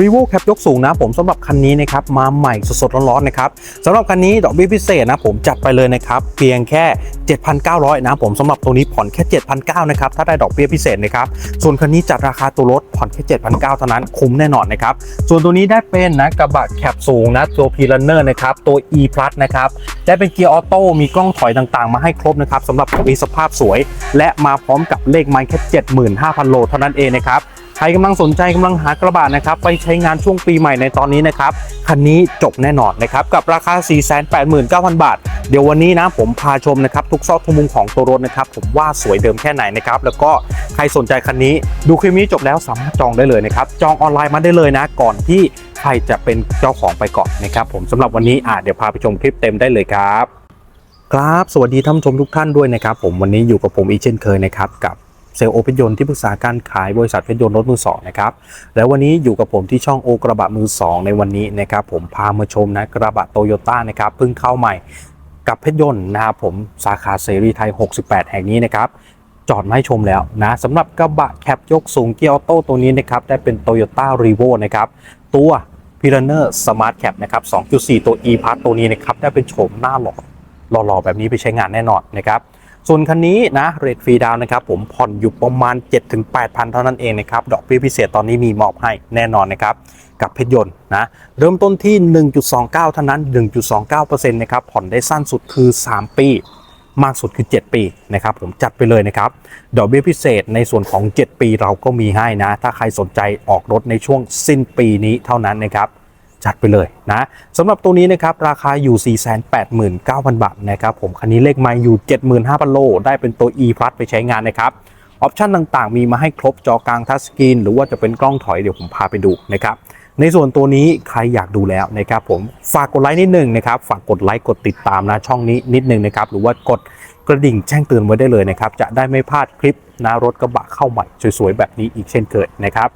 รีโวแคปยกสูงนะผมสำหรับคันนี้นะครับมาใหม่สดๆร้อนๆนะครับสำหรับคันนี้ดอกเบี้ยพิเศษนะผมจัดไปเลยนะครับเพียงแค่ 7,900 นะผมสำหรับตัวนี้ผ่อนแค่ 7,900นะครับถ้าได้ดอกเบี้ยพิเศษนะครับส่วนคันนี้จัดราคาตัวรถผ่อนแค่ 7,900เท่านั้นคุ้มแน่นอนนะครับส่วนตัวนี้ได้เป็นนะกระบะแคปสูงนะตัวพีลันเนอร์นะครับตัว e plus นะครับได้เป็นเกียร์ออโต้มีกล้องถอยต่างๆ มาให้ครบนะครับสำหรับมีสภาพสวย และมาพร้อมกับเลขไมล์แค่ 75,000 โลเท่านั้นเองนะครับ ใครกำลังสนใจกำลังหากระบะนะครับไปใช้งานช่วงปีใหม่ในตอนนี้นะครับคันนี้จบแน่นอนนะครับกับราคา 489,000 บาท เดี๋ยววันนี้นะผมพาชมนะครับทุกซอกทุกมุมของตัวรถนะครับผมว่าสวยเดิมแค่ไหนนะครับแล้วก็ใครสนใจคันนี้ ดูคลิปนี้จบแล้วสามารถจองได้เลยนะครับจองออนไลน์มาได้เลยนะก่อนที่ใครจะเป็นเจ้าของไปก่อนนะครับผมสำหรับวันนี้อะเดี๋ยวพาไปชมคลิปเต็มได้เลยครับ ครับสวัสดีท่านชมทุกท่านด้วยนะครับ ผมวันนี้อยู่กับผมอีกเช่นเคยนะครับกับ เซลล์โอเพนยนต์ที่ปรึกษาการขายบริษัทเพชรยนต์รถมือสองนะครับแล้ววันนี้อยู่กับผมที่ช่องโอกระบะมือสองในวันนี้นะครับผมพามาชมนะกระบะโตโยต้านะครับเพิ่งเข้าใหม่กับเพชรยนต์นะครับผมสาขาเสรีไทย 68 แห่งนี้นะครับจอดมาให้ชมแล้วนะสำหรับกระบะแคปยกสูงเกียร์ออโต้ตัวนี้นะครับได้เป็น Toyota r e v o นะครับตัว p i r a n e r Smart Cap นะครับ 2.4 ตัว e p a s ตัวนี้นะครับได้เป็นโฉมหน้าหล่อหล่อๆแบบนี้ไปใช้งานแน่นอนนะครับ ส่วนคันนี้นะเรทฟรีดาวนะครับผมผ่อนอยู่ประมาณ 7-8,000 เท่านั้นเองนะครับ ดอกเบี้ยพิเศษตอนนี้มีมอบให้แน่นอนนะครับ กับเพชรยนต์นะเริ่มต้นที่ 1.29 เท่านั้น 1.29%นะครับผ่อนได้สั้นสุดคือ 3 ปีมากสุดคือ 7 ปีนะครับผมจัดไปเลยนะครับ ดอกเบี้ยพิเศษในส่วนของ 7 ปีเราก็มีให้นะ ถ้าใครสนใจออกรถในช่วงสิ้นปีนี้เท่านั้นนะครับ จัดไปเลยนะสำหรับตัวนี้นะครับราคาอยู่ 489,000 บาทนะครับผมคันนี้เลขไมล์อยู่ 75,000 โล ได้เป็นตัว e plus ไปใช้งานนะครับออปชันต่างๆ มีมาให้ครบจอกลางทัชสกรีนหรือว่าจะเป็นกล้องถอยเดี๋ยวผมพาไปดูนะครับในส่วนตัวนี้ใครอยากดูแล้วนะครับผมฝากกดไลค์นิดหนึ่งนะครับฝากกดไลค์กดติดตามนะช่องนี้นิดหนึ่งนะครับหรือว่ากดกระดิ่งแจ้งเตือนไว้ได้เลยนะครับจะได้ไม่พลาดคลิปนะรถกระบะเข้าใหม่สวยๆแบบนี้อีกเช่นเคยนะครับ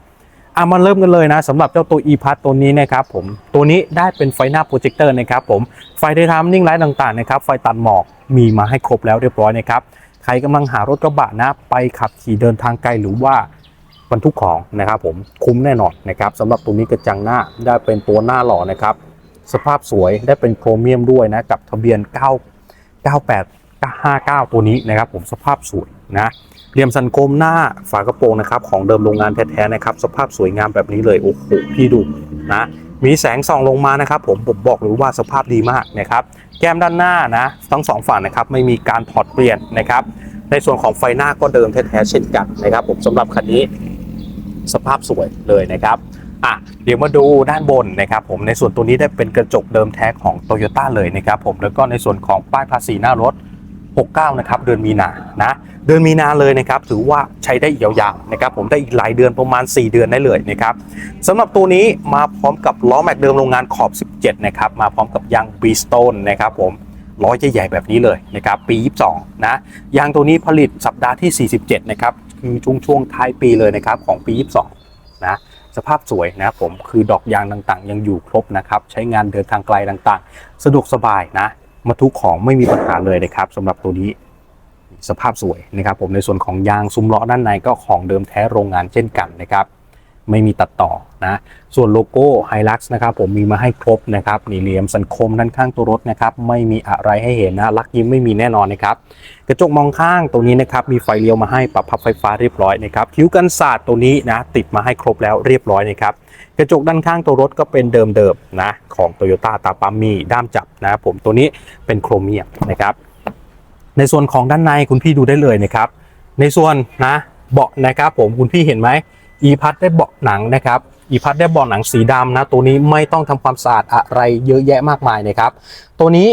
อะมาเริ่มกันเลยนะสำหรับเจ้าตัว e p a s ตัวนี้นะครับผมตัวนี้ได้เป็นไฟหน้าโปรเจคเตอร์นะครับผมไฟไดทามนิ่งไลท์ต่างๆนะครับไฟตัดหมอกมีมาให้ครบแล้วเรียบร้อยนะครับใครกำลังหารถกระบะนะไปขับขี่เดินทางไกลหรือว่าบรรทุกของนะครับผมคุ้มแน่นอนนะครับสำหรับตัวนี้กระจังหน้าได้เป็นตัวหน้าหล่อนะครับสภาพสวยได้เป็นโครเมียมด้วยนะกับทะเบียน 9 98 59 ตัวนี้นะครับผมสภาพสวยนะ เหลี่ยมสันคมหน้าฝากระโปรงนะครับของเดิมโรงงานแท้ๆนะครับ สภาพสวยงามแบบนี้เลยโอ้โหพี่ดูนะมีแสงส่องลงมานะครับ ผมผมบอกเลยว่าสภาพดีมากนะครับ แก้มด้านหน้านะทั้งสองฝั่งนะครับไม่มีการถอดเปลี่ยนนะครับ ในส่วนของไฟหน้าก็เดิมแท้ๆเช่นกันนะครับ ผมสำหรับคันนี้สภาพสวยเลยนะครับอะเดี๋ยวมาดูด้านบนนะครับ ผมในส่วนตัวนี้ได้เป็นกระจกเดิมแท้ของ t o y ยต้เลยนะครับ ผมแล้วก็ในส่วนของป้ายภาษีหน้ารถ 69 นะครับ เดือนมีนานะเดือนมีนาเลยนะครับ ถือว่าใช้ได้ยาวๆนะครับ ผมได้อีกหลายเดือนประมาณ 4 เดือนได้เลยนะครับสำหรับตัวนี้มาพร้อมกับล้อแม็กเดิมโรงงานขอบ 17 นะครับ มาพร้อมกับยางบีสโตนนะครับผมล้อใหญ่ๆแบบนี้เลยนะครับปี 22 นะยางตัวนี้ผลิตสัปดาห์ที่ 47 นะครับ คือช่วงช่วงท้ายปีเลยนะครับของปี 22 นะสภาพสวยนะครับผมคือดอกยางต่างๆ ยังอยู่ครบนะครับ ใช้งานเดินทางไกลต่างๆ สะดวกสบายนะ มาทุกของไม่มีปัญหาเลยนะครับสำหรับตัวนี้สภาพสวยนะครับ ผมในส่วนของยางซุ้มล้อด้านในก็ของเดิมแท้โรงงานเช่นกันนะครับ ไม่มีตัดต่อนะส่วนโลโก้ h i l u x นะครับผมมีมาให้ครบนะครับนี่เหลี่ยมสันคมด้านข้างตัวรถนะครับ ไม่มีอะไรให้เห็นนะลักยิ้มไม่มีแน่นอนนะครับ กระจกมองข้างตัวนี้นะครับ มีไฟเลี้ยวมาให้ปรับพับไฟฟ้าเรียบร้อยนะครับคิ้วกันศาสตร์ตัวนี้นะติดมาให้ครบแล้วเรียบร้อยนะครับ กระจกด้านข้างตัวรถก็เป็นเดิมๆนะของ Toyota ตาปั๊มมีด้ามจับนะครับผมตัวนี้เป็นโครเมียมนะครับ ในส่วนของด้านในคุณพี่ดูได้เลยนะครับ ในส่วนนะเบาะนะครับผมคุณพี่เห็นไหมอีพัดได้เบาะหนังนะครับอีพัดได้เบาะหนังสีดำนะ ตัวนี้ไม่ต้องทำความสะอาดอะไรเยอะแยะมากมายนะครับ ตัวนี้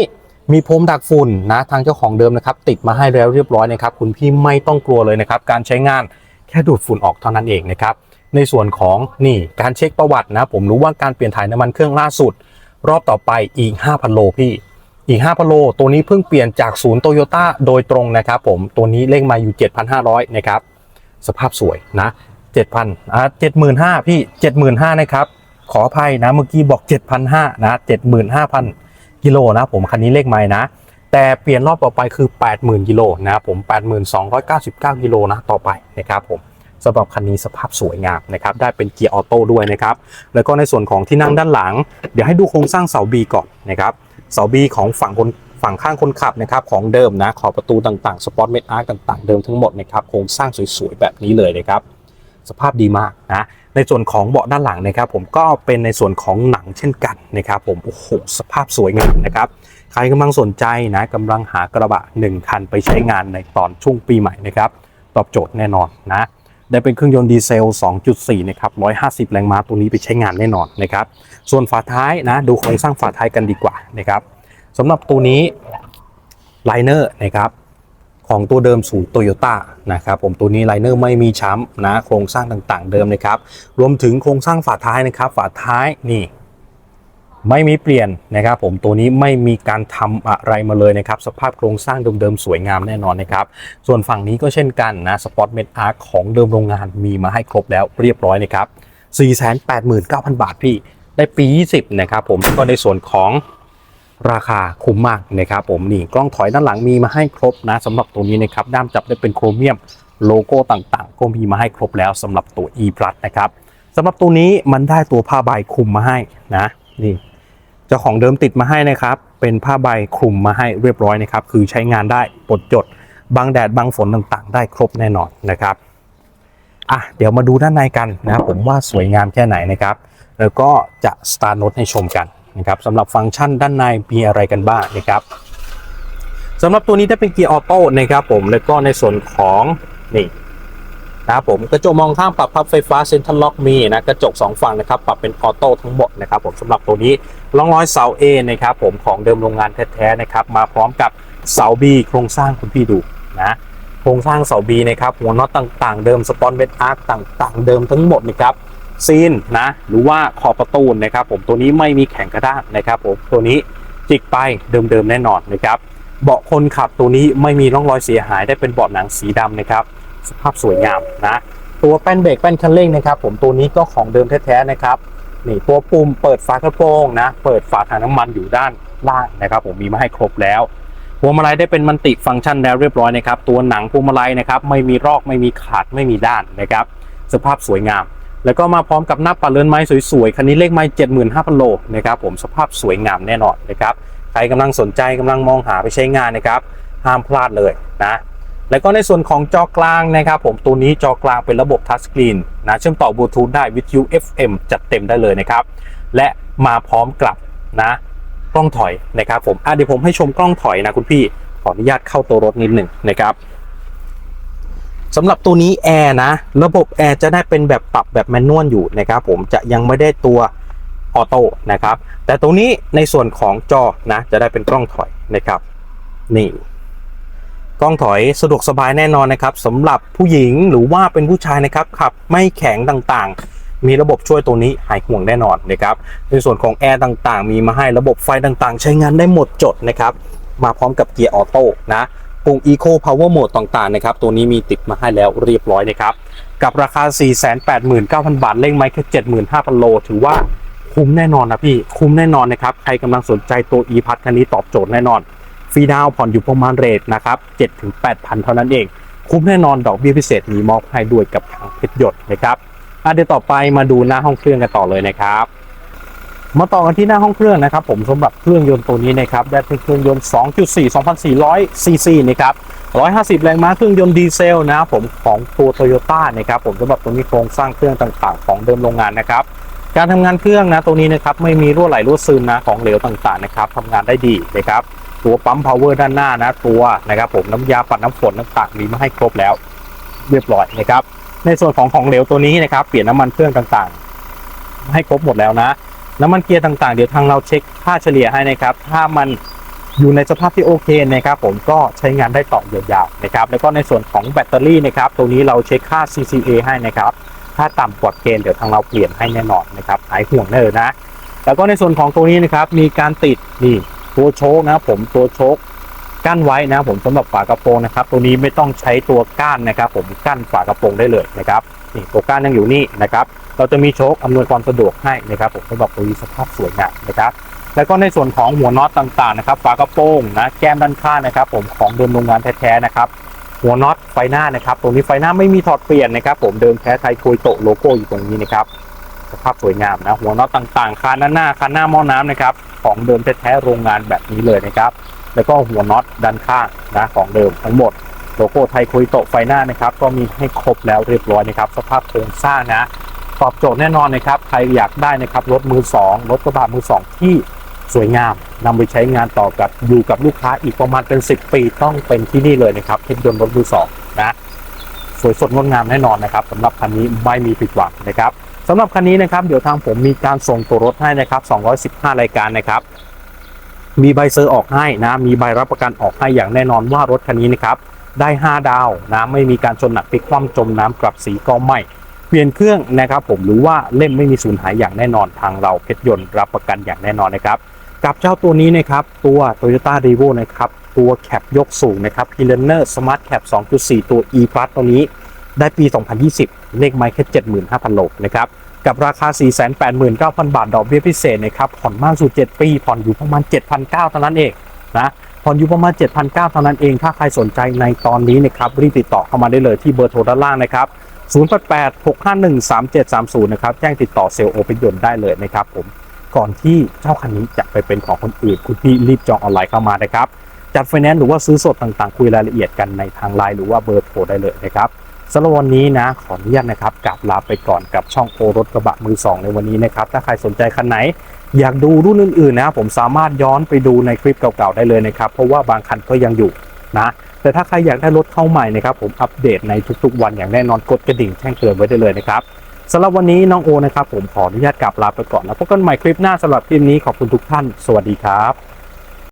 มีพรมดักฝุ่นนะทางเจ้าของเดิมนะครับ ติดมาให้แล้วเรียบร้อยนะครับ คุณพี่ไม่ต้องกลัวเลยนะครับ การใช้งานแค่ดูดฝุ่นออกเท่านั้นเองนะครับ ในส่วนของนี่การเช็คประวัตินะ ผมรู้ว่าการเปลี่ยนถ่ายน้ำมันเครื่องล่าสุด รอบต่อไปอีก 5,000 โลพี่อีก 5,000 โล ตัวนี้เพิ่งเปลี่ยนจากศูนย์โตโยต้าโดยตรงนะครับผมตัวนี้เลขมาอยู่ 7,500 นะครับ สภาพสวยนะ 7,000อ่า75,000 พี่ 75,000 นะครับ ขออภัยนะ เมื่อกี้บอก 7,500 นะ 75,000 กิโลนะผมคันนี้เลขไม้นะ แต่เปลี่ยนรอบต่อไปคือ 80,000 กิโลนะครับผม 82,99 กิโลนะต่อไปนะครับผม สำหรับคันนี้สภาพสวยงามนะครับได้เป็นเกียร์ออโต้ด้วยนะครับแล้วก็ในส่วนของที่นั่งด้านหลัง เดี๋ยวให้ดูโครงสร้างเสาบีก่อนนะครับเสาบีของฝั่งคนฝั่งข้างคนขับนะครับของเดิมนะขอบประตูต่างๆสปอร์ตเมทอาร์ต่างๆเดิมทั้งหมดนะครับโครงสร้างสวยๆแบบนี้เลยนะครับสภาพดีมากนะในส่วนของเบาะด้านหลังนะครับผมก็เป็นในส่วนของหนังเช่นกันนะครับผมโอ้โหสภาพสวยงามนะครับใครกำลังสนใจนะกำลังหากระบะ 1 คันไปใช้งานในตอนช่วงปีใหม่นะครับตอบโจทย์แน่นอนนะ ได้เป็นเครื่องยนต์ดีเซล 2.4 นะครับ 150 แรงม้าตัวนี้ไปใช้งานแน่นอนนะครับ ส่วนฝาท้ายนะ ดูโครงสร้างฝาท้ายกันดีกว่านะครับสำหรับตัวนี้ไลเนอร์นะครับของตัวเดิมสู่โตโยต้านะครับผมตัวนี้ไลเนอร์ไม่มีช้ำนะโครงสร้างต่างๆเดิมนะครับ รวมถึงโครงสร้างฝาท้ายนะครับ ฝาท้ายนี่ ไม่มีเปลี่ยนนะครับผมตัวนี้ไม่มีการทำอะไรมาเลยนะครับ สภาพโครงสร้างเดิมๆสวยงามแน่นอนนะครับ ส่วนฝั่งนี้ก็เช่นกันนะสปอร์ตเมดอาร์ของเดิมโรงงานมีมาให้ครบแล้วเรียบร้อยนะครับ489,000 บาทพี่ได้ปี 20 นะครับผมแล้วก็ในส่วนของราคาคุ้มมากนะครับผมนี่กล้องถอยด้านหลังมีมาให้ครบนะสำหรับตัวนี้นะครับด้ามจับได้เป็นโครเมียมโลโก้ต่างๆ ก็มีมาให้ครบแล้วสำหรับตัว e plus นะครับสำหรับตัวนี้มันได้ตัวผ้าใบคลุมมาให้นะนี่ เจ้าของเดิมติดมาให้นะครับ เป็นผ้าใบคลุมมาให้เรียบร้อยนะครับ คือใช้งานได้ปลดจดบังแดดบังฝนต่างๆ ได้ครบแน่นอนนะครับอะเดี๋ยวมาดูด้านในกันนะครับผมว่าสวยงามแค่ไหนนะครับ แล้วก็จะสตาร์ทโนตให้ชมกันนะครับสำหรับฟังก์ชันด้านในมีอะไรกันบ้างนะครับสำหรับตัวนี้ได้เป็นเกียร์ออโต้นะครับผมแล้วก็ในส่วนของนี่ นะครับผมกระจกมองข้างปรับพับไฟฟ้าเซ็นทรัลล็อกมีนะกระจก 2 ฝั่งนะครับปรับเป็นออโต้ทั้งหมดนะครับผมสำหรับตัวนี้ร่องรอยเสา A นะครับผมของเดิมโรงงานแท้ๆนะครับมาพร้อมกับเสา B โครงสร้างคุณพี่ดูนะโครงสร้างเสา B นะครับหัวน็อตต่างๆ เดิมสปอนเบดอาร์คต่างๆ เดิมทั้งหมดนะครับซีนนะหรือว่าขอบประตูนะครับผมตัวนี้ไม่มีแข็งกระด้างนะครับผมตัวนี้จิกไปเดิมๆแน่นอนนะครับเบาะคนขับตัวนี้ไม่มีร่องรอยเสียหายได้เป็นเบาะหนังสีดำนะครับ สภาพสวยงามนะตัวแป้นเบรกแป้นคันเร่งนะครับผมตัวนี้ก็ของเดิมแท้ๆนะครับนี่ตัวปุ่มเปิดฝากระโปรงนะเปิดฝาถังน้ำมันอยู่ด้านล่างนะครับ ผมมีมาให้ครบแล้วพวงมาลัยได้เป็นมันติฟังก์ชันแล้วเรียบร้อยนะครับตัวหนังพวงมาลัยนะครับไม่มีรอกไม่มีขาดไม่มีด้านนะครับ สภาพสวยงาม แล้วก็มาพร้อมกับหน้าปัดเรือนไม้สวยๆคันนี้เลขไม้75,000โลนะครับผมสภาพสวยงามแน่นอนนะครับใครกำลังสนใจกำลังมองหาไปใช้งานนะครับ ห้ามพลาดเลยนะ แล้วก็ในส่วนของจอกลางนะครับผมตัวนี้จอกลางเป็นระบบทัชสกรีนนะเชื่อมต่อบลูทูธได้วิทยุ FM จัดเต็มได้เลยนะครับ และมาพร้อมกับนะกล้องถอยนะครับผมอะเดี๋ยวผมให้ชมกล้องถอยนะคุณพี่ขออนุญาตเข้าตัวรถนิดหนึ่งนะครับสำหรับตัวนี้แอร์นะระบบแอร์จะได้เป็นแบบปรับแบบแมนนวลอยู่นะครับผมจะยังไม่ได้ตัวออโต้นะครับแต่ตรงนี้ในส่วนของจอนะจะได้เป็นกล้องถอยนะครับนี่ กล้องถอยสะดวกสบายแน่นอนนะครับสำหรับผู้หญิงหรือว่าเป็นผู้ชายนะครับขับไม่แข็งต่างๆ มีระบบช่วยตัวนี้หายห่วงแน่นอนนะครับในส่วนของแอร์ต่างๆ มีมาให้ระบบไฟต่างๆ ใช้งานได้หมดจดนะครับมาพร้อมกับเกียร์ออโต้นะปุ่ม Eco Power Mode ต่างๆนะครับตัวนี้มีติดมาให้แล้วเรียบร้อยนะครับกับราคา 489,000 บาทเล่งไม้แค่75,000 โล ถือว่าคุ้มแน่นอนนะพี่ คุ้มแน่นอนนะครับ ใครกำลังสนใจตัว e p a s คันนี้ตอบโจทย์แน่นอน รีดาวผ่อนอยู่ประมาณเรทนะครับ7-8,000เท่านั้นเอง คุ้มแน่นอนดอกเบี้ยพิเศษมีมอบให้ด้วยกับทางเพชรหยดนะครับอะเดี๋ยวต่อไปมาดูหน้าห้องเครื่องกันต่อเลยนะครับ มาต่อกันที่หน้าห้องเครื่องนะครับ ผมสำหรับเครื่องยนต์ตัวนี้นะครับได้เป็นเครื่องยนต์ 2.4 2,400ซีซีนะครับ150 แรงม้าเครื่องยนต์ดีเซลนะครับผมของตัวโตโยต้านะครับผมสำหรับตัวนี้โครงสร้างเครื่องต่างๆ ของเดิมโรงงานนะครับการทำงานเครื่องนะตรงนี้นะครับไม่มีรั่วไหลรั่วซึมนะของเหลวต่างๆนะครับทำงานได้ดีนะครับ ตัวปั๊มพาวเวอร์ด้านหน้านะตัวนะครับผมน้ำยาปัดน้ำฝนต่างๆมีมาให้ครบแล้ว เรียบร้อยนะครับ ในส่วนของของเหลวตัวนี้นะครับ เปลี่ยนน้ำมันเครื่องต่างๆ ให้ครบหมดแล้วนะ น้ำมันเกียร์ต่างๆ เดี๋ยวทางเราเช็คค่าเฉลี่ยให้นะครับ ถ้ามันอยู่ในสภาพที่โอเคนะครับผมก็ใช้งานได้ต่อยาวๆนะครับ แล้วก็ในส่วนของแบตเตอรี่นะครับตัวนี้เราเช็คค่า CCA ให้นะครับ ถ้าต่ำกว่าเกณฑ์เดี๋ยวทางเราเปลี่ยนให้แน่นอนนะครับหายห่วงเลยนะ แล้วก็ในส่วนของตัวนี้นะครับมีการติดนี่ ตัวโชคนะครับผมตัวโชคกั้นไว้นะผมสำหรับฝากระโปรงนะครับ ตัวนี้ไม่ต้องใช้ตัวก้านนะครับ ผมกั้นฝากระโปรงได้เลยนะครับนี่ตัวก้านยังอยู่นี่นะครับ เราจะมีโชคอำนวยความสะดวกให้นะครับ ผมสำหรับตัวนี้สภาพสวยงามนะครับ แล้วก็ในส่วนของหัวน็อตต่างๆนะครับฝากระโปรงนะแก้มด้านข้างนะครับ ผมของเดิมโรงงานแท้ๆนะครับ หัวน็อตไฟหน้านะครับตรงนี้ไฟหน้าไม่มีถอดเปลี่ยนนะครับ ผมเดิมแท้ไทยโคยโตโลโก้อยู่ตรงนี้นะครับ สภาพสวยงามนะ หัวน็อตต่างๆคานด้านหน้าคานหน้าหม้อน้ำนะครับ ของเดิมแท้ๆโรงงานแบบนี้เลยนะครับ แล้วก็หัวน็อตด้านข้างนะของเดิมทั้งหมดโลโก้ไทยคุยโตไฟหน้านะครับ ก็มีให้ครบแล้วเรียบร้อยนะครับ สภาพโครงสร้างนะตอบโจทย์แน่นอนนะครับใครอยากได้นะครับรถมือ2รถกระบะมือ2ที่สวยงามนำไปใช้งานต่อกับอยู่กับลูกค้าอีกประมาณเป็น 10 ปีต้องเป็นที่นี่เลยนะครับเทคยนต์รถมือ2นะสวยสดงดงามแน่นอนนะครับสำหรับคันนี้ไม่มีผิดหวังนะครับ สำหรับคันนี้นะครับเดี๋ยวทางผมมีการส่งตัวรถให้นะครับ 215 รายการนะครับ มีใบเซอร์ออกให้นะ มีใบรับประกันออกให้อย่างแน่นอนว่ารถคันนี้นะครับได้ 5 ดาวนะไม่มีการชนหนักพลิกคว่ำจมน้ำกลับสีก็ไม่เปลี่ยนเครื่องนะครับ ผมหรือว่าเล่มไม่มีสูญหายอย่างแน่นอนทางเราเพชรยนต์รับประกันอย่างแน่นอนนะครับ กับเจ้าตัวนี้นะครับตัว Toyota r e v o นะครับตัวแคปยกสูงนะครับ p i l a n e r Smart Cap 2.4 ตัว E Plus ตัวนี้ ได้ปี 2020 เลขไมล์แค่ 75,000 โลนะครับกับราคา 489,000 บาท ดอกเบี้ยพิเศษนะครับผ่อนมากสุด 7 ปี ผ่อนอยู่ประมาณ 7,900เท่านั้นเองนะผ่อนอยู่ประมาณ 7,900เท่านั้นเอง ถ้าใครสนใจในตอนนี้นะครับรีบติดต่อเข้ามาได้เลยที่เบอร์โทรด้านล่างนะครับ0886513730 นะครับ แจ้งติดต่อเซลล์โอเปนยนต์ได้เลยนะครับผมก่อนที่เจ้าคันนี้จะไปเป็นของคนอื่น คุณพี่รีบจองออนไลน์เข้ามานะครับ จัดไฟแนนซ์หรือว่าซื้อสดต่างๆ คุยรายละเอียดกันในทางไลน์หรือว่าเบอร์โทรได้เลยนะครับ สำหรับวันนี้นะขออนุญาตนะครับกลับลาไปก่อนกับช่องโอรถกระบะมือสองในวันนี้นะครับ ถ้าใครสนใจคันไหน อยากดูรุ่นอื่นๆนะผมสามารถย้อนไปดูในคลิปเก่าๆได้เลยนะครับ เพราะว่าบางคันก็ยังอยู่นะแต่ถ้าใครอยากได้รถเข้าใหม่นะครับผมอัปเดตในทุกๆ วันอย่างแน่นอนกดกระดิ่งแจ้งเตือนไว้ได้เลยนะครับสำหรับวันนี้น้องโอนะครับผมขออนุญาตกลับลาไปก่อนแล้วพบกันใหม่คลิปหน้าสำหรับคลิปนี้ขอบคุณทุกท่าน สวัสดีครับ